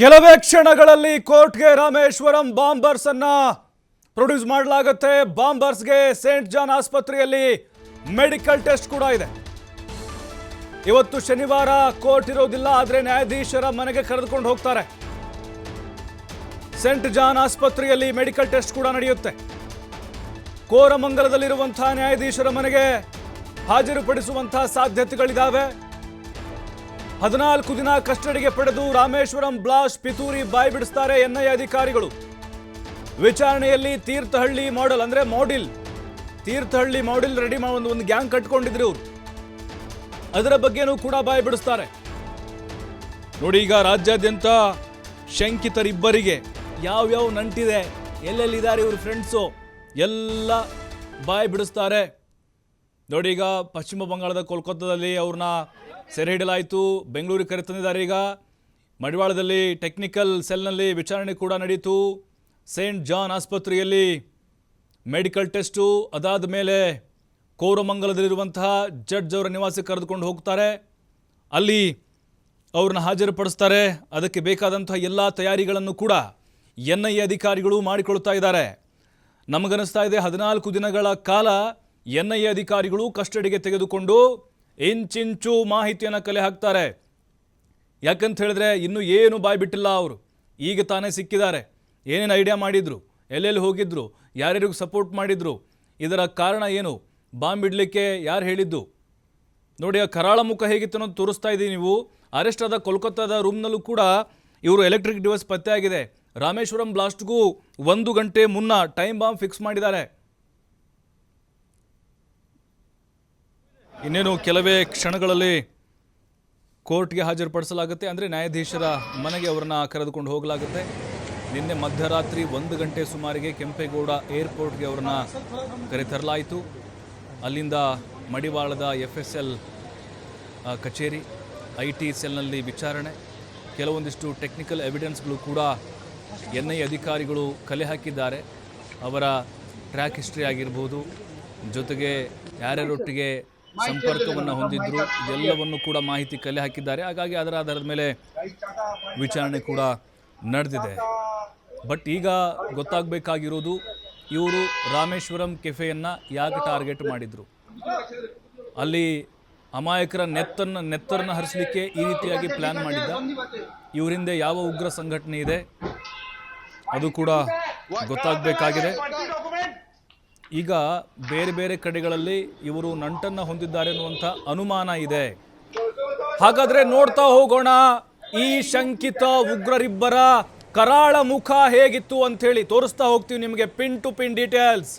ಕೆಲವೇ ಕ್ಷಣಗಳಲ್ಲಿ ಕೋರ್ಟ್ಗೆ ರಾಮೇಶ್ವರಂ ಬಾಂಬರ್ಸ್ ಅನ್ನ ಪ್ರೊಡ್ಯೂಸ್ ಮಾಡಲಾಗುತ್ತೆ. ಬಾಂಬರ್ಸ್ಗೆ ಸೇಂಟ್ ಜಾನ್ ಆಸ್ಪತ್ರೆಯಲ್ಲಿ ಮೆಡಿಕಲ್ ಟೆಸ್ಟ್ ಕೂಡ ಇದೆ. ಇವತ್ತು ಶನಿವಾರ ಕೋರ್ಟ್ ಇರೋದಿಲ್ಲ, ಆದರೆ ನ್ಯಾಯಾಧೀಶರ ಮನೆಗೆ ಕರೆದುಕೊಂಡು ಹೋಗ್ತಾರೆ. ಸೇಂಟ್ ಜಾನ್ ಆಸ್ಪತ್ರೆಯಲ್ಲಿ ಮೆಡಿಕಲ್ ಟೆಸ್ಟ್ ಕೂಡ ನಡೆಯುತ್ತೆ. ಕೋರಮಂಗಲದಲ್ಲಿರುವಂತಹ ನ್ಯಾಯಾಧೀಶರ ಮನೆಗೆ ಹಾಜರುಪಡಿಸುವಂತಹ ಸಾಧ್ಯತೆಗಳಿದ್ದಾವೆ ಹದಿನಾಲ್ಕು ದಿನ ಕಸ್ಟಡಿಗೆ ಪಡೆದು ರಾಮೇಶ್ವರಂ ಬ್ಲಾಸ್ಟ್ ಪಿತೂರಿ ಬಾಯಿ ಬಿಡಿಸ್ತಾರೆ ಎನ್ಐಎ ಅಧಿಕಾರಿಗಳು. ವಿಚಾರಣೆಯಲ್ಲಿ ತೀರ್ಥಹಳ್ಳಿ ಮಾಡೆಲ್ ಅಂದ್ರೆ ಮಾಡೆಲ್ ತೀರ್ಥಹಳ್ಳಿ ಮಾಡೆಲ್ ರೆಡಿ ಒಂದು ಒಂದು ಗ್ಯಾಂಗ್ ಕಟ್ಕೊಂಡಿದ್ರು ಇವರು. ಅದರ ಬಗ್ಗೆನೂ ಕೂಡ ಬಾಯಿ ಬಿಡಿಸ್ತಾರೆ. ನೋಡಿ ಈಗ ರಾಜ್ಯಾದ್ಯಂತ ಶಂಕಿತರಿಬ್ಬರಿಗೆ ಯಾವ್ಯಾವ ನಂಟಿದೆ, ಎಲ್ಲೆಲ್ಲಿದ್ದಾರೆ ಇವ್ರ ಫ್ರೆಂಡ್ಸು ಎಲ್ಲ ಬಾಯಿ ಬಿಡಿಸ್ತಾರೆ. ನೋಡಿ ಈಗ ಪಶ್ಚಿಮ ಬಂಗಾಳದ ಕೋಲ್ಕತ್ತಾದಲ್ಲಿ ಅವ್ರನ್ನ ಸೆರೆ ಹಿಡಲಾಯಿತು ಬೆಂಗಳೂರಿಗೆ ಕರೆತಂದಿದ್ದಾರೆ ಈಗ. ಮಡಿವಾಳದಲ್ಲಿ ಟೆಕ್ನಿಕಲ್ ಸೆಲ್ನಲ್ಲಿ ವಿಚಾರಣೆ ಕೂಡ ನಡೆಯಿತು ಸೇಂಟ್ ಜಾನ್ ಆಸ್ಪತ್ರೆಯಲ್ಲಿ ಮೆಡಿಕಲ್ ಟೆಸ್ಟು ಅದಾದ ಮೇಲೆ ಕೋರಮಂಗಲದಲ್ಲಿರುವಂತಹ ಜಡ್ಜ್ ಅವರ ನಿವಾಸಕ್ಕೆ ಕರೆದುಕೊಂಡು ಹೋಗ್ತಾರೆ. ಅಲ್ಲಿ ಅವ್ರನ್ನ ಹಾಜರುಪಡಿಸ್ತಾರೆ. ಅದಕ್ಕೆ ಬೇಕಾದಂತಹ ಎಲ್ಲ ತಯಾರಿಗಳನ್ನು ಕೂಡ ಎನ್ ಐ ಎ ಅಧಿಕಾರಿಗಳು ಮಾಡಿಕೊಳ್ತಾ ಇದ್ದಾರೆ. ನಮಗನಿಸ್ತಾ ಇದೆ ಹದಿನಾಲ್ಕು ದಿನಗಳ ಕಾಲ ಎನ್ ಐ ಎ ಅಧಿಕಾರಿಗಳು ಕಸ್ಟಡಿಗೆ ತೆಗೆದುಕೊಂಡು ಇಂಚಿಂಚು ಮಾಹಿತಿಯನ್ನು ಕಲೆ ಹಾಕ್ತಾರೆ. ಯಾಕಂತ ಹೇಳಿದ್ರೆ ಇನ್ನೂ ಏನು ಬಾಯ್ ಬಿಟ್ಟಿಲ್ಲ ಅವರು. ಈಗ ತಾನೇ ಸಿಕ್ಕಿದ್ದಾರೆ. ಏನೇನು ಐಡಿಯಾ ಮಾಡಿದ್ರು? ಎಲ್ಲೆಲ್ಲಿ ಹೋಗಿದ್ರು? ಯಾರ್ಯಾರಿಗೂ ಸಪೋರ್ಟ್ ಮಾಡಿದ್ರು? ಇದರ ಕಾರಣ ಏನು? ಬಾಂಬ್ ಇಡಲಿಕ್ಕೆ ಯಾರು ಹೇಳಿದ್ದು? ನೋಡಿ, ಆ ಕರಾಳ ಮುಖ ಹೇಗಿತ್ತು ಅನ್ನೋದು ತೋರಿಸ್ತಾ ಇದ್ದೀವಿ ನೀವು. ಅರೆಸ್ಟ್ ಆದ ಕೋಲ್ಕತ್ತಾದ ರೂಮ್ನಲ್ಲೂ ಕೂಡ ಇವರು ಎಲೆಕ್ಟ್ರಿಕ್ ಡಿವೈಸ್ ಪತ್ತೆಯಾಗಿದೆ ರಾಮೇಶ್ವರಂ ಬ್ಲಾಸ್ಟ್ಗೂ ಒಂದು ಗಂಟೆ ಮುನ್ನ ಟೈಮ್ ಬಾಂಬ್ ಫಿಕ್ಸ್ ಮಾಡಿದ್ದಾರೆ. ಇನ್ನೇನು ಕೆಲವೇ ಕ್ಷಣಗಳಲ್ಲಿ ಕೋರ್ಟ್ಗೆ ಹಾಜರುಪಡಿಸಲಾಗುತ್ತೆ. ಅಂದರೆ ನ್ಯಾಯಾಧೀಶರ ಮನೆಗೆ ಅವರನ್ನ ಕರೆದುಕೊಂಡು ಹೋಗಲಾಗುತ್ತೆ. ನಿನ್ನೆ ಮಧ್ಯರಾತ್ರಿ ಒಂದು ಗಂಟೆ ಸುಮಾರಿಗೆ ಕೆಂಪೇಗೌಡ ಏರ್ಪೋರ್ಟ್ಗೆ ಅವರನ್ನ ಕರೆತರಲಾಯಿತು. ಅಲ್ಲಿಂದ ಮಡಿವಾಳದ ಎಫ್ ಎಸ್ ಎಲ್ ಕಚೇರಿ, ಐ ಟಿ ಸೆಲ್ನಲ್ಲಿ ವಿಚಾರಣೆ. ಕೆಲವೊಂದಿಷ್ಟು ಟೆಕ್ನಿಕಲ್ ಎವಿಡೆನ್ಸ್ಗಳು ಕೂಡ ಎನ್ ಐ ಅಧಿಕಾರಿಗಳು ಕಲೆ ಹಾಕಿದ್ದಾರೆ. ಅವರ ಟ್ರ್ಯಾಕ್ ಹಿಸ್ಟ್ರಿ ಆಗಿರ್ಬೋದು, ಜೊತೆಗೆ ಯಾರ್ಯಾರೊಟ್ಟಿಗೆ ಸಂಪರ್ಕವನ್ನು ಹೊಂದಿದ್ರು ಎಲ್ಲವನ್ನು ಕೂಡ ಮಾಹಿತಿ ಕಲೆ ಹಾಕಿದ್ದಾರೆ. ಹಾಗಾಗಿ ಅದರ ಆಧಾರದ ಮೇಲೆ ವಿಚಾರಣೆ ಕೂಡ ನಡೆದಿದೆ. ಬಟ್ ಈಗ ಗೊತ್ತಾಗಬೇಕಾಗಿರೋದು ಇವರು ರಾಮೇಶ್ವರಂ ಕೆಫೆಯನ್ನು ಯಾಕೆ ಟಾರ್ಗೆಟ್ ಮಾಡಿದರು? ಅಲ್ಲಿ ಅಮಾಯಕರ ನೆತ್ತನ್ನು ನೆತ್ತರನ್ನು ಹರಿಸಲಿಕ್ಕೆ ಈ ರೀತಿಯಾಗಿ ಪ್ಲ್ಯಾನ್ ಮಾಡಿದ್ದ. ಇವರಿಂದ ಯಾವ ಉಗ್ರ ಸಂಘಟನೆ ಇದೆ ಅದು ಕೂಡ ಗೊತ್ತಾಗಬೇಕಾಗಿದೆ. ಈಗ ಬೇರೆ ಬೇರೆ ಕಡೆಗಳಲ್ಲಿ ಇವರು ನಂಟನ್ನು ಹೊಂದಿದ್ದಾರೆ ಅನ್ನುವಂಥ ಅನುಮಾನ ಇದೆ. ಹಾಗಾದ್ರೆ ನೋಡ್ತಾ ಹೋಗೋಣ, ಈ ಶಂಕಿತ ಉಗ್ರರಿಬ್ಬರ ಕರಾಳ ಮುಖ ಹೇಗಿತ್ತು ಅಂತ ಹೇಳಿ ತೋರಿಸ್ತಾ ಹೋಗ್ತೀವಿ ನಿಮಗೆ ಪಿನ್ ಟು ಪಿನ್ ಡೀಟೇಲ್ಸ್.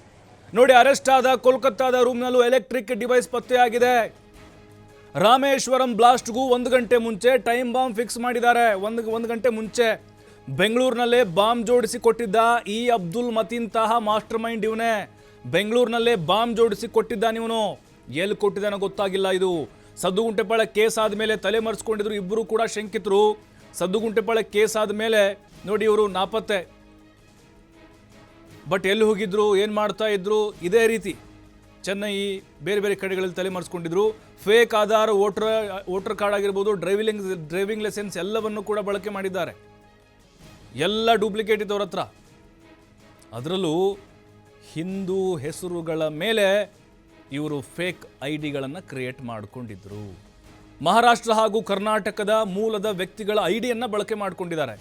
ನೋಡಿ, ಅರೆಸ್ಟ್ ಆದ ಕೋಲ್ಕತ್ತಾದ ರೂಮ್ನಲ್ಲೂ ಎಲೆಕ್ಟ್ರಿಕ್ ಡಿವೈಸ್ ಪತ್ತೆಯಾಗಿದೆ. ರಾಮೇಶ್ವರಂ ಬ್ಲಾಸ್ಟ್ಗೂ ಒಂದು ಗಂಟೆ ಮುಂಚೆ ಟೈಮ್ ಬಾಂಬ್ ಫಿಕ್ಸ್ ಮಾಡಿದ್ದಾರೆ. ಒಂದು ಒಂದು ಗಂಟೆ ಮುಂಚೆ ಬೆಂಗಳೂರಿನಲ್ಲೇ ಬಾಂಬ್ ಜೋಡಿಸಿ ಕೊಟ್ಟಿದ್ದ ಈ ಅಬ್ದುಲ್ ಮತೀನ್ತಹ ಮಾಸ್ಟರ್ ಮೈಂಡ್ ಇವನೇ. ಬೆಂಗಳೂರಿನಲ್ಲೇ ಬಾಂಬ್ ಜೋಡಿಸಿ ಕೊಟ್ಟಿದ್ದಾನಿವನು ಎಲ್ಲಿ ಕೊಟ್ಟಿದ್ದಾನೋ ಗೊತ್ತಾಗಿಲ್ಲ ಇದು. ಸದ್ದುಗುಂಟೆಪಾಳ ಕೇಸ್ ಆದಮೇಲೆ ತಲೆ ಮರೆಸ್ಕೊಂಡಿದ್ರು ಇಬ್ಬರು ಕೂಡ ಶಂಕಿತರು. ಸದ್ದುಗುಂಟೆಪಾಳ ಕೇಸ್ ಆದಮೇಲೆ ನೋಡಿ ಇವರು ನಾಪತ್ತೆ. ಬಟ್ ಎಲ್ಲಿ ಹೋಗಿದ್ರು, ಏನು ಮಾಡ್ತಾ ಇದ್ರು, ಇದೇ ರೀತಿ. ಚೆನ್ನೈ ಬೇರೆ ಬೇರೆ ಕಡೆಗಳಲ್ಲಿ ತಲೆ ಮರೆಸ್ಕೊಂಡಿದ್ರು. Fake Aadhaar, voter voter card ಆಗಿರ್ಬೋದು, ಡ್ರೈವಿಂಗ್ ಡ್ರೈವಿಂಗ್ ಲೈಸೆನ್ಸ್ ಎಲ್ಲವನ್ನು ಕೂಡ ಬಳಕೆ ಮಾಡಿದ್ದಾರೆ. ಎಲ್ಲ ಡೂಪ್ಲಿಕೇಟ್ ಇದ್ದವ್ರ ಹತ್ರ. ಅದರಲ್ಲೂ ಹಿಂದೂ ಹೆಸರುಗಳ ಮೇಲೆ ಇವರು ಫೇಕ್ ಐ ಡಿಗಳನ್ನು ಕ್ರಿಯೇಟ್ ಮಾಡಿಕೊಂಡಿದ್ರು. ಮಹಾರಾಷ್ಟ್ರ ಹಾಗೂ ಕರ್ನಾಟಕದ ಮೂಲದ ವ್ಯಕ್ತಿಗಳ ಐ ಡಿಯನ್ನು ಬಳಕೆ ಮಾಡಿಕೊಂಡಿದ್ದಾರೆ.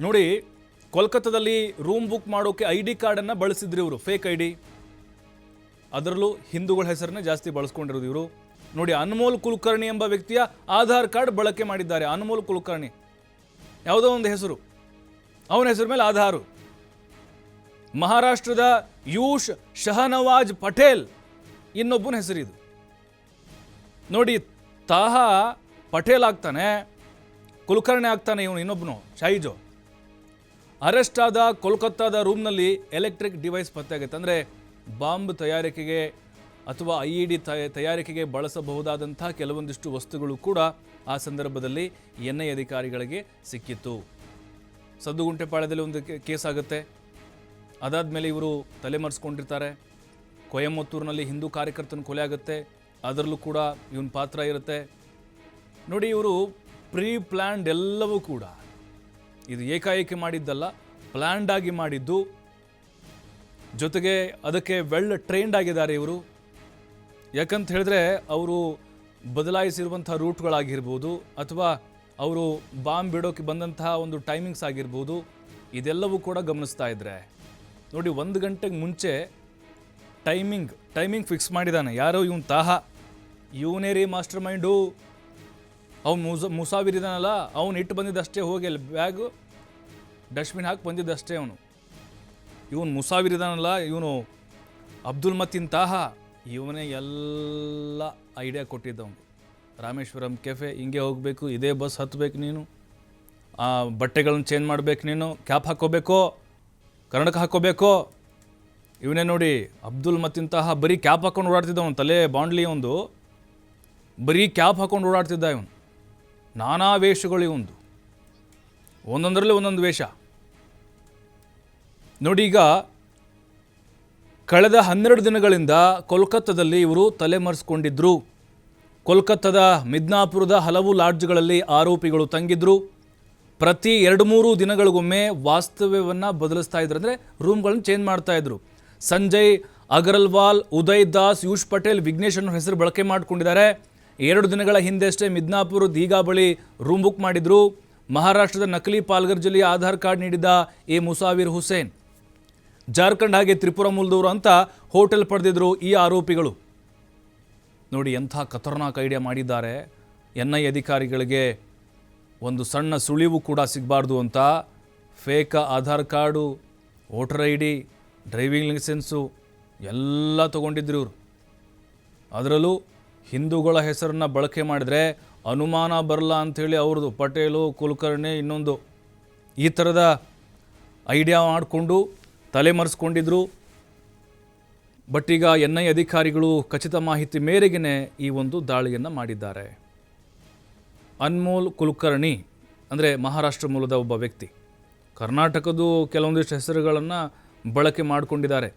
ನೋಡಿ, ಕೋಲ್ಕತ್ತಾದಲ್ಲಿ ರೂಮ್ ಬುಕ್ ಮಾಡೋಕ್ಕೆ ಐ ಡಿ ಕಾರ್ಡನ್ನು ಬಳಸಿದ್ರು ಇವರು ಫೇಕ್ ಐ ಡಿ ಅದರಲ್ಲೂ ಹಿಂದೂಗಳ ಹೆಸರನ್ನೇ ಜಾಸ್ತಿ ಬಳಸ್ಕೊಂಡಿರೋದು ಇವರು. ನೋಡಿ, ಅನ್ಮೋಲ್ ಕುಲಕರ್ಣಿ ಎಂಬ ವ್ಯಕ್ತಿಯ ಆಧಾರ್ ಕಾರ್ಡ್ ಬಳಕೆ ಮಾಡಿದ್ದಾರೆ. ಅನ್ಮೋಲ್ ಕುಲಕರ್ಣಿ. ಯಾವುದೋ ಒಂದು ಹೆಸರು. ಅವನ ಹೆಸರು ಮೇಲೆ ಆಧಾರು. ಮಹಾರಾಷ್ಟ್ರದ ಯೂಶ್ ಶಹನವಾಜ್ ಪಟೇಲ್. ಇನ್ನೊಬ್ಬನ ಹೆಸರಿದು ನೋಡಿ, ತಾಹ ಪಟೇಲ್ ಆಗ್ತಾನೆ, ಕುಲಕರ್ಣಿ ಆಗ್ತಾನೆ ಇವನು ಇನ್ನೊಬ್ಬನು, ಶೈಜೋ. ಅರೆಸ್ಟ್ ಆದ ಕೋಲ್ಕತ್ತಾದ ರೂಮ್ನಲ್ಲಿ ಎಲೆಕ್ಟ್ರಿಕ್ ಡಿವೈಸ್ ಪತ್ತೆಯಾಗುತ್ತೆ ಅಂದರೆ ಬಾಂಬ್ ತಯಾರಿಕೆಗೆ ಅಥವಾ ಐ ಇ ಡಿ ತಯಾರಿಕೆಗೆ ಬಳಸಬಹುದಾದಂಥ ಕೆಲವೊಂದಿಷ್ಟು ವಸ್ತುಗಳು ಕೂಡ ಆ ಸಂದರ್ಭದಲ್ಲಿ ಎನ್ ಐ ಅಧಿಕಾರಿಗಳಿಗೆ ಸಿಕ್ಕಿತ್ತು. ಸದ್ದುಗುಂಟೆಪಾಳ್ಯದಲ್ಲಿ ಒಂದು ಕೇಸ್ ಆಗುತ್ತೆ. ಅದಾದಮೇಲೆ ಇವರು ತಲೆಮರೆಸ್ಕೊಂಡಿರ್ತಾರೆ. ಕೊಯಮತ್ತೂರಿನಲ್ಲಿ ಹಿಂದೂ ಕಾರ್ಯಕರ್ತನ ಕೊಲೆ ಆಗುತ್ತೆ. ಅದರಲ್ಲೂ ಕೂಡ ಇವನ ಪಾತ್ರ ಇರುತ್ತೆ. ನೋಡಿ, ಇವರು ಪ್ರೀ ಪ್ಲ್ಯಾಂಡ್ ಎಲ್ಲವೂ ಕೂಡ ಇದು ಏಕಾಏಕಿ ಮಾಡಿದ್ದಲ್ಲ ಪ್ಲ್ಯಾಂಡ್ ಆಗಿ ಮಾಡಿದ್ದು. ಜೊತೆಗೆ ಅದಕ್ಕೆ ವೆಲ್ ಟ್ರೈನ್ಡ್ ಆಗಿದ್ದಾರೆ ಇವರು. ಯಾಕಂತ ಹೇಳಿದ್ರೆ ಅವರು ಬದಲಾಯಿಸಿರುವಂಥ ರೂಟ್ಗಳಾಗಿರ್ಬೋದು, ಅಥವಾ ಅವರು ಬಾಂಬ್ ಬಿಡೋಕೆ ಬಂದಂತಹ ಒಂದು ಟೈಮಿಂಗ್ಸ್ ಆಗಿರ್ಬೋದು, ಇದೆಲ್ಲವೂ ಕೂಡ ಗಮನಿಸ್ತಾ ಇದ್ರೆ. ನೋಡಿ, ಒಂದು ಗಂಟೆಗೆ ಮುಂಚೆ ಟೈಮಿಂಗ್ ಟೈಮಿಂಗ್ ಫಿಕ್ಸ್ ಮಾಡಿದ್ದಾನೆ ಯಾರೋ ಇವನು ತಾಹ. ಇವನೇ ರೀ ಮಾಸ್ಟರ್ ಮೈಂಡು ಅವ್ನು ಮುಸ ಮುಸಾವಿರಿದಾನಲ್ಲ ಅವನು ಇಟ್ಟು ಬಂದಿದ್ದಷ್ಟೇ ಹೋಗಿ ಅಲ್ಲಿ ಬ್ಯಾಗು ಡಸ್ಟ್ಬಿನ್ ಹಾಕಿ ಬಂದಿದ್ದಷ್ಟೇ ಅವನು. ಇವನು ಮುಸಾವಿರಿದಾನಲ್ಲ ಇವನು ಅಬ್ದುಲ್ ಮತಿನ್ ತಾಹ. ಇವನೇ ಎಲ್ಲ ಐಡಿಯಾ ಕೊಟ್ಟಿದ್ದವನು ರಾಮೇಶ್ವರಂ ಕೆಫೆ ಹಿಂಗೆ ಹೋಗಬೇಕು, ಇದೇ ಬಸ್ ಹತ್ತಬೇಕು ನೀನು. ಬಟ್ಟೆಗಳನ್ನ ಚೇಂಜ್ ಮಾಡಬೇಕು ನೀನು ಕ್ಯಾಪ್ ಹಾಕ್ಕೋಬೇಕು ಕನ್ನಡಕ ಹಾಕೋಬೇಕು ಇವನೇ ನೋಡಿ ಅಬ್ದುಲ್ ಮತ್ತಿಂತಹ ತಾಹ ಬರೀ ಕ್ಯಾಪ್ ಹಾಕೊಂಡು ಓಡಾಡ್ತಿದ್ದ ಅವನು ತಲೆ ಬಾಂಡ್ಲಿ ಒಂದು. ಬರೀ ಕ್ಯಾಪ್ ಹಾಕೊಂಡು ಓಡಾಡ್ತಿದ್ದ ಇವನು. ನಾನಾ ವೇಷಗಳು ಇವಂದು. ಒಂದೊಂದರಲ್ಲಿ ಒಂದೊಂದು ವೇಷ. ನೋಡಿ ಈಗ, ಕಳೆದ ಹನ್ನೆರಡು ದಿನಗಳಿಂದ ಕೋಲ್ಕತ್ತಾದಲ್ಲಿ ಇವರು ತಲೆಮರೆಸ್ಕೊಂಡಿದ್ದರು ಕೋಲ್ಕತ್ತಾದ ಮಿದ್ನಾಪುರದ ಹಲವು ಲಾಡ್ಜ್ಗಳಲ್ಲಿ ಆರೋಪಿಗಳು ತಂಗಿದ್ರು. ಪ್ರತಿ ಎರಡು ಮೂರು ದಿನಗಳಿಗೊಮ್ಮೆ ವಾಸ್ತವ್ಯವನ್ನು ಬದಲಿಸ್ತಾ ಇದ್ರು ಅಂದರೆ ರೂಮ್ಗಳನ್ನು ಚೇಂಜ್ ಮಾಡ್ತಾ ಇದ್ರು. ಸಂಜಯ್, ಅಗರ್ವಾಲ್, ಉದಯ್ ದಾಸ್, ಯೂಶ್ ಪಟೇಲ್, ವಿಘ್ನೇಶ್ ಅನ್ನೋ ಹೆಸರು ಬಳಕೆ ಮಾಡಿಕೊಂಡಿದ್ದಾರೆ. ಎರಡು ದಿನಗಳ ಹಿಂದೆಷ್ಟೇ ಮಿದ್ನಾಪುರ ದೀಗಾ ಬಳಿ ರೂಮ್ ಬುಕ್ ಮಾಡಿದ್ರು. ಮಹಾರಾಷ್ಟ್ರದ ನಕಲಿ ಪಾಲ್ಗರ್ ಜಿಲ್ಲೆಯ ಆಧಾರ್ ಕಾರ್ಡ್ ನೀಡಿದ ಎ ಮುಸಾವಿರ್ ಹುಸೇನ್. ಜಾರ್ಖಂಡ್ ಹಾಗೆ ತ್ರಿಪುರ ಮೂಲದವರು ಅಂತ ಹೋಟೆಲ್ ಪಡೆದಿದ್ರು ಈ ಆರೋಪಿಗಳು. ನೋಡಿ ಎಂಥ ಖತರ್ನಾಕ್ ಐಡಿಯಾ ಮಾಡಿದ್ದಾರೆ ಎನ್ ಐ ಅಧಿಕಾರಿಗಳಿಗೆ. ಒಂದು ಸಣ್ಣ ಸುಳಿವು ಕೂಡ ಸಿಗಬಾರ್ದು ಅಂತ fake Aadhaar card, voter I D, driving licence ಎಲ್ಲ ತೊಗೊಂಡಿದ್ರು ಇವರು. ಅದರಲ್ಲೂ ಹಿಂದೂಗಳ ಹೆಸರನ್ನ ಬಳಕೆ ಮಾಡಿದ್ರೆ ಅನುಮಾನ ಬರಲ್ಲ ಅಂಥೇಳಿ ಅವ್ರದ್ದು, ಪಟೇಲು, ಕುಲಕರ್ಣಿ ಇನ್ನೊಂದು. ಈ ಥರದ ಐಡಿಯಾ ಮಾಡಿಕೊಂಡು ತಲೆಮರೆಸ್ಕೊಂಡಿದ್ರು ಬಟ್ ಈಗ ಎನ್ ಐ ಅಧಿಕಾರಿಗಳು ಖಚಿತ ಮಾಹಿತಿ ಮೇರೆಗೆ ಈ ಒಂದು ದಾಳಿಯನ್ನು ಮಾಡಿದ್ದಾರೆ. ಅನ್ಮೋಲ್ ಕುಲಕರ್ಣಿ ಅಂದರೆ ಮಹಾರಾಷ್ಟ್ರ ಮೂಲದ ಒಬ್ಬ ವ್ಯಕ್ತಿ. ಕರ್ನಾಟಕದ್ದು ಕೆಲವೊಂದಿಷ್ಟು ಹೆಸರುಗಳನ್ನು ಬಳಕೆ ಮಾಡಿಕೊಂಡಿದ್ದಾರೆ.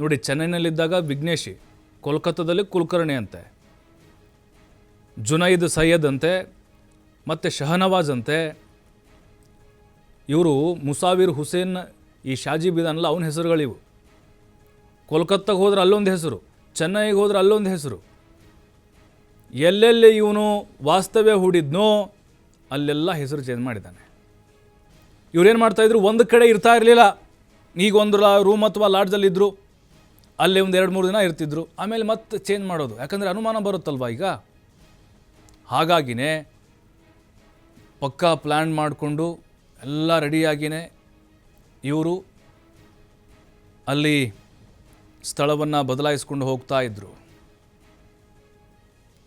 ನೋಡಿ, ಚೆನ್ನೈನಲ್ಲಿದ್ದಾಗ ವಿಘ್ನೇಶಿ, ಕೋಲ್ಕತ್ತಾದಲ್ಲಿ ಕುಲಕರ್ಣಿ ಅಂತೆ. ಜುನೈದ್ ಸೈಯದ್ ಅಂತೆ, ಮತ್ತು ಶಹನವಾಜ್ ಅಂತೆ. ಇವರು ಮುಸಾವಿರ್ ಹುಸೇನ್, ಈ ಶಾಜಿ ಬಿದಾನಲ್ಲ, ಅವನ ಹೆಸರುಗಳಿವು. ಕೋಲ್ಕತ್ತಾಗೆ ಹೋದ್ರೆ ಅಲ್ಲೊಂದು ಹೆಸರು, ಚೆನ್ನೈಗೆ ಹೋದ್ರೆ ಅಲ್ಲೊಂದು ಹೆಸರು. ಎಲ್ಲೆಲ್ಲಿ ಇವನು ವಾಸ್ತವ್ಯ ಹೂಡಿದ್ನೋ, ಅಲ್ಲೆಲ್ಲ ಹೆಸರು ಚೇಂಜ್ ಮಾಡಿದ್ದಾನೆ. ಇವ್ರೇನು ಮಾಡ್ತಾಯಿದ್ರು ಒಂದು ಕಡೆ ಇರ್ತಾ ಇರಲಿಲ್ಲ. ಈಗ ಒಂದು ರೂಮ್ ಅಥವಾ ಲಾಡ್ಜಲ್ಲಿದ್ದರು ಅಲ್ಲಿ ಒಂದು ಎರಡು ಮೂರು ದಿನ ಇರ್ತಿದ್ರು. ಆಮೇಲೆ ಮತ್ತೆ ಚೇಂಜ್ ಮಾಡೋದು. ಯಾಕಂದರೆ ಅನುಮಾನ ಬರುತ್ತಲ್ವ ಈಗ? ಹಾಗಾಗಿನೇ ಪಕ್ಕಾ ಪ್ಲ್ಯಾನ್ ಮಾಡಿಕೊಂಡು ಎಲ್ಲ ರೆಡಿಯಾಗಿಯೇ ಇವರು ಅಲ್ಲಿ ಸ್ಥಳವನ್ನು ಬದಲಾಯಿಸ್ಕೊಂಡು ಹೋಗ್ತಾ ಇದ್ದರು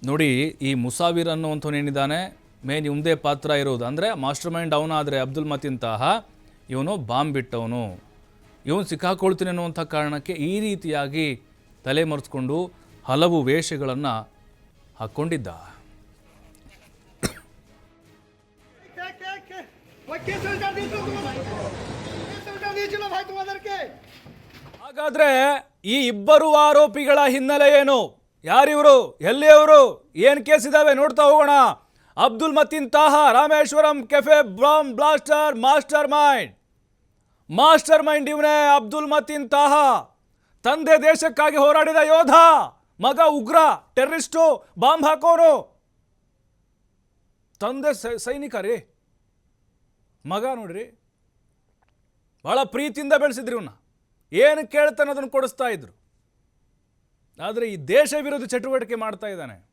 ನೋಡಿ, ಈ ಮುಸಾವಿರ್ ಅನ್ನುವಂಥವನೇನಿದ್ದಾನೆ ಮೇನ್ ಇವಂದೇ ಪಾತ್ರ ಇರೋದು. ಅಂದರೆ ಮಾಸ್ಟರ್ ಮೈಂಡ್ ಅವನಾದರೆ ಅಬ್ದುಲ್ ಮತಿಂತಹ ಇವನು ಬಾಂಬ್ ಬಿಟ್ಟವನು. ಇವನು ಸಿಕ್ಕಾಕೊಳ್ತೀನಿ ಅನ್ನುವಂಥ ಕಾರಣಕ್ಕೆ ಈ ರೀತಿಯಾಗಿ ತಲೆ ಮರೆಸ್ಕೊಂಡು ಹಲವು ವೇಷಗಳನ್ನು ಹಾಕ್ಕೊಂಡಿದ್ದ. ಹಾಗಾದರೆ ಈ ಇಬ್ಬರು ಆರೋಪಿಗಳ ಹಿನ್ನೆಲೆ ಏನು? ಯಾರಿವರು? ಎಲ್ಲಿ ಅವರು ಏನು ಕೇಸ್ ಇದ್ದಾವೆ ನೋಡ್ತಾ ಹೋಗೋಣ. Abdul Mateen Taha, Rameshwaram cafe bomb blaster, master mind. Master mind ಇವನೇ ಅಬ್ದುಲ್ ಮತೀನ್ ತಾಹ. ತಂದೆ ದೇಶಕ್ಕಾಗಿ ಹೋರಾಡಿದ ಯೋಧ, ಮಗ ಉಗ್ರ, ಟೆರ್ರಿಸ್ಟು, ಬಾಂಬ್ ಹಾಕೋರು. ತಂದೆ ಸೈನಿಕ ರೀ ಮಗ ನೋಡ್ರಿ. ಭಾಳ ಪ್ರೀತಿಯಿಂದ ಬೆಳೆಸಿದ್ರು ಇವನ್ನ ಏನು ಕೇಳ್ತಾನೆ ಅದನ್ನು ಕೊಡಿಸ್ತಾ ಇದ್ರು. ಆದರೆ ಈ ದೇಶ ವಿರೋಧಿ ಚಟುವಟಿಕೆ ಮಾಡ್ತಾ ಇದ್ದಾನೆ.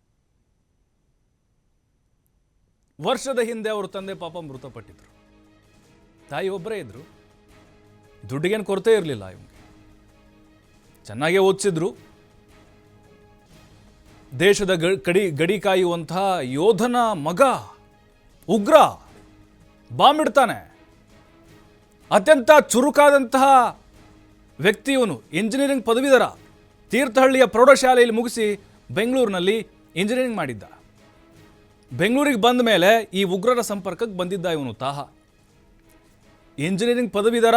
ವರ್ಷದ ಹಿಂದೆ ಅವ್ರ ತಂದೆ ಪಾಪ ಮೃತಪಟ್ಟಿದ್ರು. ತಾಯಿ ಒಬ್ಬರೇ ಇದ್ರು. ದುಡ್ಡಿಗೇನು ಕೊರತೆ ಇರಲಿಲ್ಲ ಇವನಿಗೆ. ಚೆನ್ನಾಗೇ ಓದಿಸಿದ್ರು. ದೇಶದ ಗಡಿ ಗಡಿ ಕಾಯುವಂತಹ ಯೋಧನ ಮಗ ಉಗ್ರ ಬಾಂಬ್ ಇಡ್ತಾನೆ ಅತ್ಯಂತ ಚುರುಕಾದಂತಹ ವ್ಯಕ್ತಿ ಇವನು ಇಂಜಿನಿಯರಿಂಗ್ ಪದವೀಧರ. ತೀರ್ಥಹಳ್ಳಿಯ ಪ್ರೌಢಶಾಲೆಯಲ್ಲಿ ಮುಗಿಸಿ ಬೆಂಗಳೂರಿನಲ್ಲಿ ಇಂಜಿನಿಯರಿಂಗ್ ಮಾಡಿದ್ದ. ಬೆಂಗಳೂರಿಗೆ ಬಂದ ಮೇಲೆ ಈ ಉಗ್ರರ ಸಂಪರ್ಕಕ್ಕೆ ಬಂದಿದ್ದ ಇವನು ತಾಹ. ಇಂಜಿನಿಯರಿಂಗ್ ಪದವೀಧರ,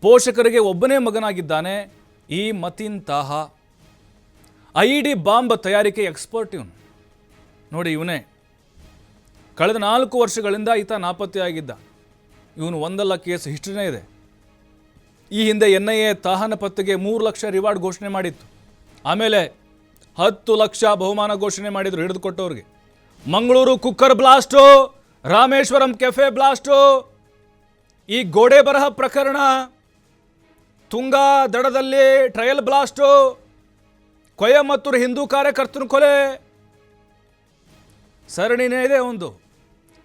ಪೋಷಕರಿಗೆ ಒಬ್ಬನೇ ಮಗನಾಗಿದ್ದಾನೆ ಈ Mateen Taha. I D bomb ತಯಾರಿಕೆ ಎಕ್ಸ್ಪರ್ಟ್ ಇವನು. ನೋಡಿ ಇವನೇ, ಕಳೆದ ನಾಲ್ಕು ವರ್ಷಗಳಿಂದ ಈತ ನಾಪತ್ತೆಯಾಗಿದ್ದ. ಇವನು ಒಂದಲ್ಲ ಕೇಸ್ ಹಿಸ್ಟ್ರಿನೇ ಇದೆ. ಈ ಹಿಂದೆ ಎನ್ ಐ ಎ ತಾಹನ ಪತ್ತೆಗೆ ಮೂರು ಲಕ್ಷ ರಿವಾರ್ಡ್ ಘೋಷಣೆ ಮಾಡಿತ್ತು. ಆಮೇಲೆ ಹತ್ತು ಲಕ್ಷ ಬಹುಮಾನ ಘೋಷಣೆ ಮಾಡಿದ್ರು ಹಿಡಿದುಕೊಟ್ಟವ್ರಿಗೆ. Mangaluru cooker blast, Rameshwaram cafe blast, ಈ ಗೋಡೆ ಬರಹ ಪ್ರಕರಣ, ತುಂಗಾ ದಡದಲ್ಲಿ ಟ್ರಯಲ್ ಬ್ಲಾಸ್ಟು, ಕೊಯಮತ್ತೂರು ಹಿಂದೂ ಕಾರ್ಯಕರ್ತನ ಕೊಲೆ ಸರಣಿನೇ ಇದೆ ಒಂದು.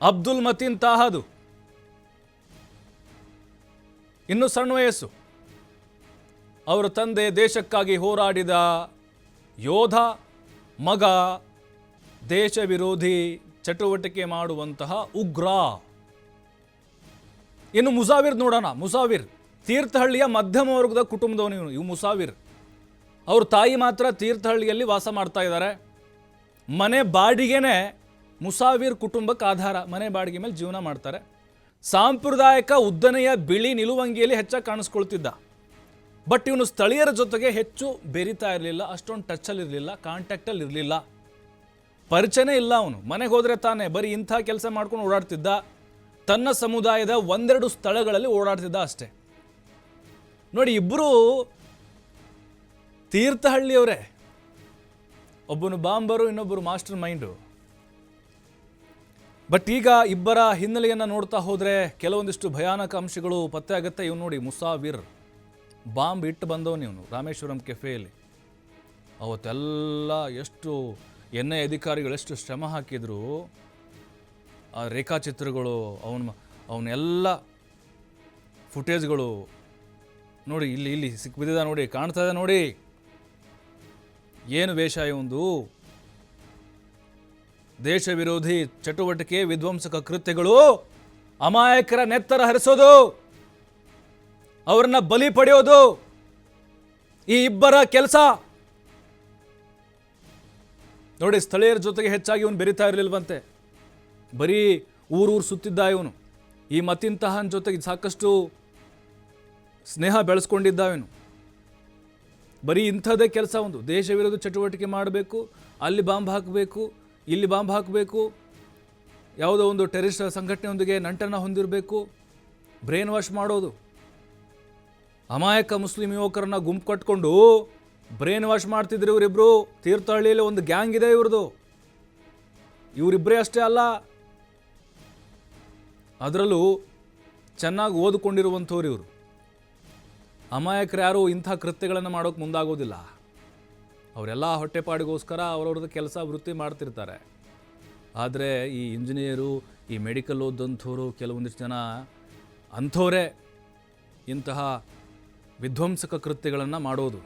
ಅಬ್ದುಲ್ ಮತೀನ್ ತಾಹದು. ಇನ್ನು ಸಣ್ಣ ವಯಸ್ಸು. ಅವರ ತಂದೆ ದೇಶಕ್ಕಾಗಿ ಹೋರಾಡಿದ ಯೋಧ, ಮಗ ದೇಶ ವಿರೋಧಿ ಚಟುವಟಿಕೆ ಮಾಡುವಂತಹ ಉಗ್ರ. ಇನ್ನು ಮುಸಾವಿರ್ ನೋಡೋಣ, ಮುಸಾವಿರ್. ತೀರ್ಥಹಳ್ಳಿಯ ಮಧ್ಯಮ ವರ್ಗದ ಕುಟುಂಬದವನು ಇವನು ಇವು ಮುಸಾವಿರ್. ಅವ್ರ ತಾಯಿ ಮಾತ್ರ ತೀರ್ಥಹಳ್ಳಿಯಲ್ಲಿ ವಾಸ ಮಾಡ್ತಾ ಇದ್ದಾರೆ. ಮನೆ ಬಾಡಿಗೆನೇ ಮುಸಾವಿರ್ ಕುಟುಂಬಕ್ಕೆ ಆಧಾರ, ಮನೆ ಬಾಡಿಗೆ ಮೇಲೆ ಜೀವನ ಮಾಡ್ತಾರೆ. ಸಾಂಪ್ರದಾಯಿಕ ಉದ್ದನೆಯ ಬಿಳಿ ನಿಲುವಂಗಿಯಲ್ಲಿ ಹೆಚ್ಚಾಗಿ ಕಾಣಿಸ್ಕೊಳ್ತಿದ್ದ. ಬಟ್ ಇವನು ಸ್ಥಳೀಯರ ಜೊತೆಗೆ ಹೆಚ್ಚು ಬೆರಿತಾ ಇರಲಿಲ್ಲ, ಅಷ್ಟೊಂದು ಟಚ್ಚಲ್ಲಿ ಇರಲಿಲ್ಲ ಕಾಂಟ್ಯಾಕ್ಟಲ್ಲಿ ಇರಲಿಲ್ಲ. ಪರಿಚಯನೇ ಇಲ್ಲ ಅವನು. ಮನೆಗೆ ಹೋದರೆ ತಾನೇ, ಬರೀ ಇಂಥ ಕೆಲಸ ಮಾಡ್ಕೊಂಡು ಓಡಾಡ್ತಿದ್ದ. ತನ್ನ ಸಮುದಾಯದ ಒಂದೆರಡು ಸ್ಥಳಗಳಲ್ಲಿ ಓಡಾಡ್ತಿದ್ದ ಅಷ್ಟೇ. ನೋಡಿ ಇಬ್ಬರು ತೀರ್ಥಹಳ್ಳಿಯವರೇ. ಒಬ್ಬನು ಬಾಂಬರು, ಇನ್ನೊಬ್ಬರು ಮಾಸ್ಟರ್ ಮೈಂಡು. ಬಟ್ ಈಗ ಇಬ್ಬರ ಹಿನ್ನೆಲೆಯನ್ನು ನೋಡ್ತಾ ಹೋದರೆ ಕೆಲವೊಂದಿಷ್ಟು ಭಯಾನಕ ಅಂಶಗಳು ಪತ್ತೆ ಆಗುತ್ತೆ. ಇವ್ನು ನೋಡಿ ಮುಸಾವಿರ್. ಬಾಂಬ್ ಇಟ್ಟು ಬಂದವನು ಇವನು, ರಾಮೇಶ್ವರಂ ಕೆಫೆಯಲ್ಲಿ. ಅವತ್ತೆಲ್ಲ ಎಷ್ಟು ಎನ್ ಐ ಅಧಿಕಾರಿಗಳು ಎಷ್ಟು ಶ್ರಮ ಹಾಕಿದ್ರು, ಆ ರೇಖಾಚಿತ್ರಗಳು, ಅವನ ಅವನ್ನೆಲ್ಲ ಫುಟೇಜ್ಗಳು ನೋಡಿ, ಇಲ್ಲಿ ಇಲ್ಲಿ ಸಿಕ್ಕಿಬಿದ್ದಿದೆ ನೋಡಿ, ಕಾಣ್ತಾ ಇದೆ ನೋಡಿ. ಏನು ವೇಷ ಇವಂದು? ದೇಶ ವಿರೋಧಿ ಚಟುವಟಿಕೆ ವಿಧ್ವಂಸಕ ಕೃತ್ಯಗಳು ಅಮಾಯಕರ ನೆತ್ತರ ಹರಿಸೋದು, ಅವರನ್ನ ಬಲಿ ಪಡೆಯೋದು, ಈ ಇಬ್ಬರ ಕೆಲಸ. ನೋಡಿ, ಸ್ಥಳೀಯರ ಜೊತೆಗೆ ಹೆಚ್ಚಾಗಿ ಇವನು ಬೆರಿತಾ ಇರಲಿಲ್ವಂತೆ. ಬರೀ ಊರೂರು ಸುತ್ತಿದ್ದ ಇವನು. ಈ ಮತ್ತಿಂತಹನ ಜೊತೆಗೆ ಸಾಕಷ್ಟು ಸ್ನೇಹ ಬೆಳೆಸ್ಕೊಂಡಿದ್ದ ಇವನು. ಬರೀ ಇಂಥದ್ದೇ ಕೆಲಸ ಒಂದು. ದೇಶ ವಿರೋಧ ಚಟುವಟಿಕೆ ಮಾಡಬೇಕು, ಅಲ್ಲಿ ಬಾಂಬ್ ಹಾಕಬೇಕು ಇಲ್ಲಿ ಬಾಂಬ್ ಹಾಕಬೇಕು. ಯಾವುದೋ ಒಂದು ಟೆರಿಸ್ಟ್ ಸಂಘಟನೆಯೊಂದಿಗೆ ನಂಟನ್ನು ಹೊಂದಿರಬೇಕು. ಬ್ರೈನ್ ವಾಶ್ ಮಾಡೋದು. ಅಮಾಯಕ ಮುಸ್ಲಿಂ ಯುವಕರನ್ನ ಗುಂಪು ಕಟ್ಕೊಂಡು ಬ್ರೈನ್ ವಾಶ್ ಮಾಡ್ತಿದ್ರು ಇವರಿಬ್ರು. ತೀರ್ಥಹಳ್ಳಿಯಲ್ಲಿ ಒಂದು ಗ್ಯಾಂಗ್ ಇದೆ ಇವ್ರದ್ದು ಇವರಿಬ್ಬರೇ ಅಷ್ಟೇ ಅಲ್ಲ. ಅದರಲ್ಲೂ ಚೆನ್ನಾಗಿ ಓದಿಕೊಂಡಿರುವಂಥವ್ರು ಇವರು. ಅಮಾಯಕರು ಯಾರು ಇಂಥ ಕೃತ್ಯಗಳನ್ನು ಮಾಡೋಕೆ ಮುಂದಾಗೋದಿಲ್ಲ. ಅವರೆಲ್ಲ ಹೊಟ್ಟೆಪಾಡಿಗೋಸ್ಕರ ಅವ್ರವ್ರದ್ದು ಕೆಲಸ ವೃತ್ತಿ ಮಾಡ್ತಿರ್ತಾರೆ. ಆದರೆ ಈ ಇಂಜಿನಿಯರು, ಈ ಮೆಡಿಕಲ್ ಓದಂಥವ್ರು ಕೆಲವೊಂದಿಷ್ಟು ಜನ ಅಂಥವರೇ ಇಂತಹ ವಿಧ್ವಂಸಕ ಕೃತ್ಯಗಳನ್ನು ಮಾಡೋದು.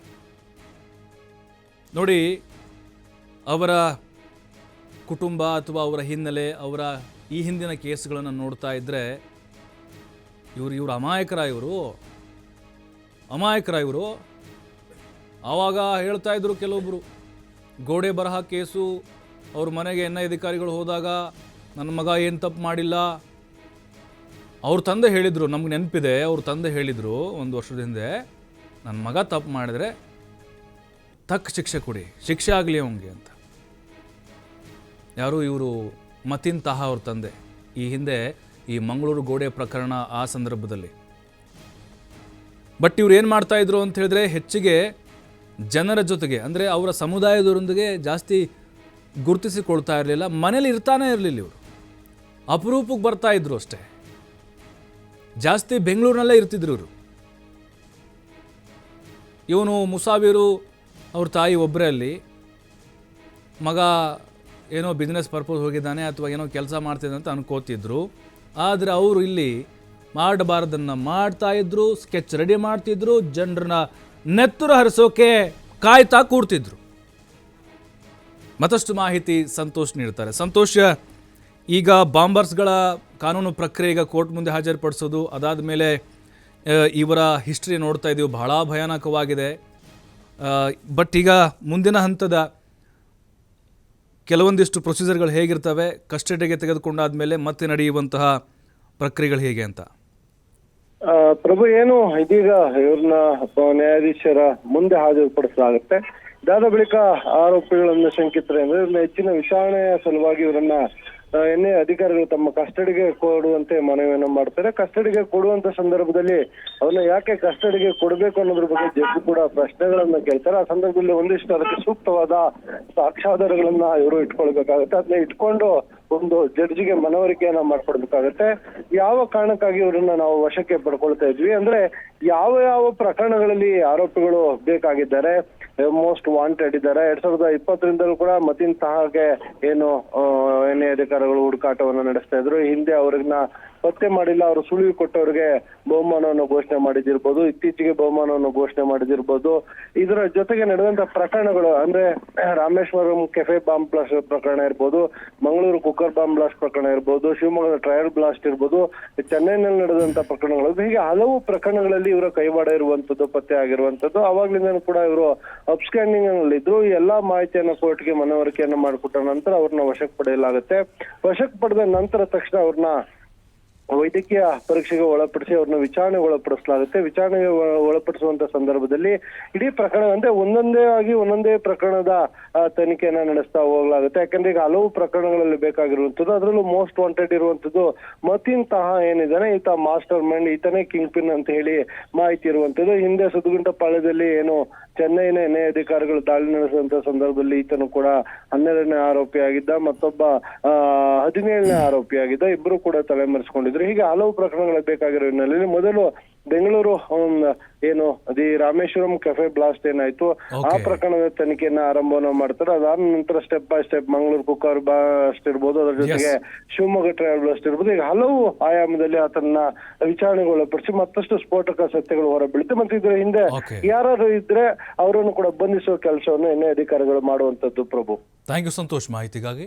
ನೋಡಿ, ಅವರ ಕುಟುಂಬ ಅಥವಾ ಅವರ ಹಿನ್ನೆಲೆ, ಅವರ ಈ ಹಿಂದಿನ ಕೇಸ್ಗಳನ್ನು ನೋಡ್ತಾ ಇದ್ದರೆ ಇವರು ಇವರು ಅಮಾಯಕರ ಇವರು. ಅಮಾಯಕರ ಇವರು. ಆವಾಗ ಹೇಳ್ತಾ ಇದ್ರು ಕೆಲವೊಬ್ಬರು ಗೋಡೆ ಬರಹ ಕೇಸು, ಅವ್ರ ಮನೆಗೆ ಎನ್ ಅಧಿಕಾರಿಗಳು ಹೋದಾಗ, ನನ್ನ ಮಗ ಏನು ತಪ್ಪು ಮಾಡಿಲ್ಲ. ಅವ್ರ ತಂದೆ ಹೇಳಿದರು, ನಮ್ಗೆ ನೆನಪಿದೆ, ಅವ್ರ ತಂದೆ ಹೇಳಿದರು ಒಂದು ವರ್ಷದ ಹಿಂದೆ, ನನ್ನ ಮಗ ತಪ್ಪು ಮಾಡಿದ್ರೆ ತಕ್ಕ ಶಿಕ್ಷೆ ಕೊಡಿ, ಶಿಕ್ಷೆ ಆಗಲಿ ಅವನಿಗೆ ಅಂತ. ಯಾರು ಇವರು ಮತಿನ್ ತಾಹ ಅವ್ರ ತಂದೆ. ಈ ಹಿಂದೆ ಈ ಮಂಗಳೂರು ಗೋಡೆ ಪ್ರಕರಣ ಆ ಸಂದರ್ಭದಲ್ಲಿ. ಬಟ್ ಇವ್ರು ಏನು ಮಾಡ್ತಾಯಿದ್ರು ಅಂತ ಹೇಳಿದ್ರೆ ಹೆಚ್ಚಿಗೆ ಜನರ ಜೊತೆಗೆ, ಅಂದರೆ ಅವರ ಸಮುದಾಯದವರೊಂದಿಗೆ ಜಾಸ್ತಿ ಗುರುತಿಸಿಕೊಳ್ತಾ ಇರಲಿಲ್ಲ. ಮನೇಲಿ ಇರ್ತಾನೆ ಇರಲಿಲ್ಲ ಇವರು. ಅಪರೂಪಕ್ಕೆ ಬರ್ತಾ ಇದ್ರು ಅಷ್ಟೇ. ಜಾಸ್ತಿ ಬೆಂಗಳೂರಿನಲ್ಲೇ ಇರ್ತಿದ್ರು ಇವರು. ಇವನು ಮುಸಾವಿರು, ಅವ್ರ ತಾಯಿ ಒಬ್ಬರೇ ಅಲ್ಲಿ. ಮಗ ಏನೋ ಬಿಸ್ನೆಸ್ ಪರ್ಪಸ್ ಹೋಗಿದ್ದಾನೆ, ಅಥವಾ ಏನೋ ಕೆಲಸ ಮಾಡ್ತಿದ್ದಾನೆ ಅಂತ ಅನ್ಕೋತಿದ್ರು. ಆದರೆ ಅವರು ಇಲ್ಲಿ ಮಾಡಬಾರ್ದನ್ನು ಮಾಡ್ತಾಯಿದ್ರು ಸ್ಕೆಚ್ ರೆಡಿ ಮಾಡ್ತಿದ್ರು, ಜನರನ್ನ ನೆತ್ತರು ಹರಿಸೋಕೆ ಕಾಯ್ತಾ ಕೂಡ್ತಿದ್ರು. ಮತ್ತಷ್ಟು ಮಾಹಿತಿ ಸಂತೋಷ್ ನೀಡ್ತಾರೆ. ಸಂತೋಷ, ಈಗ ಬಾಂಬರ್ಸ್ಗಳ ಕಾನೂನು ಪ್ರಕ್ರಿಯೆ ಈಗ ಕೋರ್ಟ್ ಮುಂದೆ ಹಾಜರುಪಡಿಸೋದು, ಅದಾದ ಮೇಲೆ ಇವರ ಹಿಸ್ಟ್ರಿ ನೋಡ್ತಾ ಇದ್ದೀವಿ ಬಹಳ ಭಯಾನಕವಾಗಿದೆ. ಬಟ್ ಈಗ ಮುಂದಿನ ಹಂತದ ಕೆಲವೊಂದಿಷ್ಟು ಪ್ರೊಸೀಜರ್ಗಳು ಹೇಗಿರ್ತವೆ, ಕಸ್ಟಡಿಗೆ ತೆಗೆದುಕೊಂಡಾದ್ಮೇಲೆ ಮತ್ತೆ ನಡೆಯುವಂತಹ ಪ್ರಕ್ರಿಯೆಗಳು ಹೇಗೆ ಅಂತ. ಪ್ರಭು ಏನು ಇದೀಗ ಇವ್ರನ್ನ ನ್ಯಾಯಾಧೀಶರ ಮುಂದೆ ಹಾಜರುಪಡಿಸಲಾಗುತ್ತೆ. ಇದಾದ ಬಳಿಕ ಆರೋಪಿಗಳನ್ನು ಶಂಕಿತರೆ ಅಂದ್ರೆ ಇವ್ರನ್ನ ಹೆಚ್ಚಿನ ವಿಚಾರಣೆಯ ಸಲುವಾಗಿ ಇವರನ್ನ ಆ, ಎನ್ಐ ಅಧಿಕಾರಿಗಳು ತಮ್ಮ ಕಸ್ಟಡಿಗೆ ಕೊಡುವಂತೆ ಮನವಿಯನ್ನು ಮಾಡ್ತಾರೆ. ಕಸ್ಟಡಿಗೆ ಕೊಡುವಂತ ಸಂದರ್ಭದಲ್ಲಿ ಅವನ್ನ ಯಾಕೆ ಕಸ್ಟಡಿಗೆ ಕೊಡಬೇಕು ಅನ್ನೋದ್ರ ಬಗ್ಗೆ ಜಡ್ಜ್ ಕೂಡ ಪ್ರಶ್ನೆಗಳನ್ನ ಕೇಳ್ತಾರೆ. ಆ ಸಂದರ್ಭದಲ್ಲಿ ಒಂದಿಷ್ಟು ಅದಕ್ಕೆ ಸೂಕ್ತವಾದ ಸಾಕ್ಷ್ಯಾಧಾರಗಳನ್ನ ಇವರು ಇಟ್ಕೊಳ್ಬೇಕಾಗುತ್ತೆ. ಅದನ್ನ ಇಟ್ಕೊಂಡು ಒಂದು ಜಡ್ಜಿಗೆ ಮನವರಿಕೆಯನ್ನ ಮಾಡ್ಕೊಡ್ಬೇಕಾಗತ್ತೆ. ಯಾವ ಕಾರಣಕ್ಕಾಗಿ ಇವರನ್ನ ನಾವು ವಶಕ್ಕೆ ಪಡ್ಕೊಳ್ತಾ ಇದ್ವಿ ಅಂದ್ರೆ ಯಾವ ಯಾವ ಪ್ರಕರಣಗಳಲ್ಲಿ ಆರೋಪಿಗಳು ಬೇಕಾಗಿದ್ದಾರೆ ಮೋಸ್ಟ್ ವಾಂಟೆಡ್ ಇದ್ದಾರೆ. ಎರಡ್ ಸಾವಿರದ ಇಪ್ಪತ್ತರಿಂದಲೂ ಕೂಡ ಮತಿನ್ ತಹಾಗೆ ಏನು ಎನ್ ಅಧಿಕಾರಿಗಳು ಹುಡುಕಾಟವನ್ನ ನಡೆಸ್ತಾ ಇದ್ರು. ಹಿಂದೆ ಅವ್ರನ್ನ ಪತ್ತೆ ಮಾಡಿಲ್ಲ, ಅವರು ಸುಳಿವು ಕೊಟ್ಟವ್ರಿಗೆ ಬಹುಮಾನವನ್ನು ಘೋಷಣೆ ಮಾಡಿದಿರ್ಬೋದು ಇತ್ತೀಚೆಗೆ ಬಹುಮಾನವನ್ನು ಘೋಷಣೆ ಮಾಡಿದಿರ್ಬೋದು ಇದರ ಜೊತೆಗೆ ನಡೆದಂತ ಪ್ರಕರಣಗಳು, ಅಂದ್ರೆ ರಾಮೇಶ್ವರಂ ಕೆಫೆ ಬಾಂಬ್ ಬ್ಲಾಸ್ಟ್ ಪ್ರಕರಣ ಇರ್ಬೋದು, ಮಂಗಳೂರು ಕುಕ್ಕರ್ ಬಾಂಬ್ ಬ್ಲಾಸ್ಟ್ ಪ್ರಕರಣ ಇರ್ಬೋದು, ಶಿವಮೊಗ್ಗದ ಟ್ರಯಲ್ ಬ್ಲಾಸ್ಟ್ ಇರ್ಬೋದು, ಚೆನ್ನೈನಲ್ಲಿ ನಡೆದಂತ ಪ್ರಕರಣಗಳು. ಹೀಗೆ ಹಲವು ಪ್ರಕರಣಗಳಲ್ಲಿ ಇವರ ಕೈವಾಡ ಇರುವಂತದ್ದು, ಪತ್ತೆ ಆಗಿರುವಂತದ್ದು. ಅವಾಗ್ಲಿಂದನೂ ಕೂಡ ಇವರು ಅಪ್ಸ್ಕ್ಯಾಂಡಿಂಗ್ನಲ್ಲಿ ಇದ್ರು ಈ ಎಲ್ಲಾ ಮಾಹಿತಿಯನ್ನ ಕೋರ್ಟ್ಗೆ ಮನವರಿಕೆಯನ್ನ ಮಾಡಿಕೊಟ್ಟ ನಂತರ ಅವ್ರನ್ನ ವಶಕ್ಕೆ ಪಡೆಯಲಾಗುತ್ತೆ. ವಶಕ್ಕೆ ಪಡೆದ ನಂತರ ತಕ್ಷಣ ಅವ್ರನ್ನ ವೈದ್ಯಕೀಯ ಪರೀಕ್ಷೆಗೆ ಒಳಪಡಿಸಿ ಅವ್ರನ್ನ ವಿಚಾರಣೆಗೆ ಒಳಪಡಿಸಲಾಗುತ್ತೆ. ವಿಚಾರಣೆಗೆ ಒಳ- ಒಳಪಡಿಸುವಂತ ಸಂದರ್ಭದಲ್ಲಿ ಇಡೀ ಪ್ರಕರಣ ಅಂದ್ರೆ ಒಂದೊಂದೇ ಆಗಿ ಒಂದೊಂದೇ ಪ್ರಕರಣದ ತನಿಖೆಯನ್ನ ನಡೆಸ್ತಾ ಹೋಗ್ಲಾಗುತ್ತೆ. ಯಾಕಂದ್ರೆ ಈಗ ಹಲವು ಪ್ರಕರಣಗಳಲ್ಲಿ ಬೇಕಾಗಿರುವಂತದ್ದು ಅದರಲ್ಲೂ ಮೋಸ್ಟ್ ವಾಂಟೆಡ್ ಇರುವಂತದ್ದು ಮತಿನ್ ತಹ ಏನಿದ್ದಾನೆ, ಈತ ಮಾಸ್ಟರ್ ಮೈಂಡ್ ಈತನೇ ಕಿಂಗ್ ಪಿನ್ ಅಂತ ಹೇಳಿ ಮಾಹಿತಿ ಇರುವಂತದ್ದು ಹಿಂದೆ ಸುದ್ಗುಂಟ ಪಾಳ್ಯದಲ್ಲಿ ಏನು ಚೆನ್ನೈನ ಎನ್ಐ ಅಧಿಕಾರಿಗಳು ದಾಳಿ ನಡೆಸಿದಂತ ಸಂದರ್ಭದಲ್ಲಿ ಈತನು ಕೂಡ ಹನ್ನೆರಡನೇ ಆರೋಪಿಯಾಗಿದ್ದ, ಮತ್ತೊಬ್ಬ ಹದಿನೇಳನೇ ಆರೋಪಿಯಾಗಿದ್ದ. ಇಬ್ಬರು ಕೂಡ ತಲೆಮರೆಸಿಕೊಂಡಿದ್ರು. ಹೀಗೆ ಹಲವು ಪ್ರಕರಣಗಳು ಬೇಕಾಗಿರೋ ಹಿನ್ನೆಲೆಯಲ್ಲಿ ಮೊದಲು ಬೆಂಗಳೂರು ಏನು ದಿ ರಾಮೇಶ್ವರಂ ಕೆಫೆ ಬ್ಲಾಸ್ಟ್ ಏನಾಯ್ತು ಆ ಪ್ರಕರಣದ ತನಿಖೆಯನ್ನ ಆರಂಭವನ್ನು ಮಾಡ್ತಾರೆ. ಅದಾದ ನಂತರ step by step Mangaluru cooker blast ಇರ್ಬೋದು ಅದರ ಜೊತೆಗೆ ಶಿವಮೊಗ್ಗ ಟ್ರಯಲ್ ಬ್ಲಾಸ್ಟ್ ಇರ್ಬೋದು. ಈಗ ಹಲವು ಆಯಾಮದಲ್ಲಿ ಆತನ ವಿಚಾರಣೆಗೊಳಪಡಿಸಿ ಮತ್ತಷ್ಟು ಸ್ಫೋಟಕ ಸತ್ಯಗಳು ಹೊರಬೀಳುತ್ತೆ. ಮತ್ತೆ ಇದ್ರ ಹಿಂದೆ ಯಾರಾದ್ರು ಯಾರು ಇದ್ರೆ ಅವರನ್ನು ಕೂಡ ಬಂಧಿಸುವ ಕೆಲಸವನ್ನು ಎಣ್ಣೆ ಅಧಿಕಾರಿಗಳು ಮಾಡುವಂತದ್ದು ಪ್ರಭು. ಥ್ಯಾಂಕ್ ಯು ಸಂತೋಷ್ ಮಾಹಿತಿಗಾಗಿ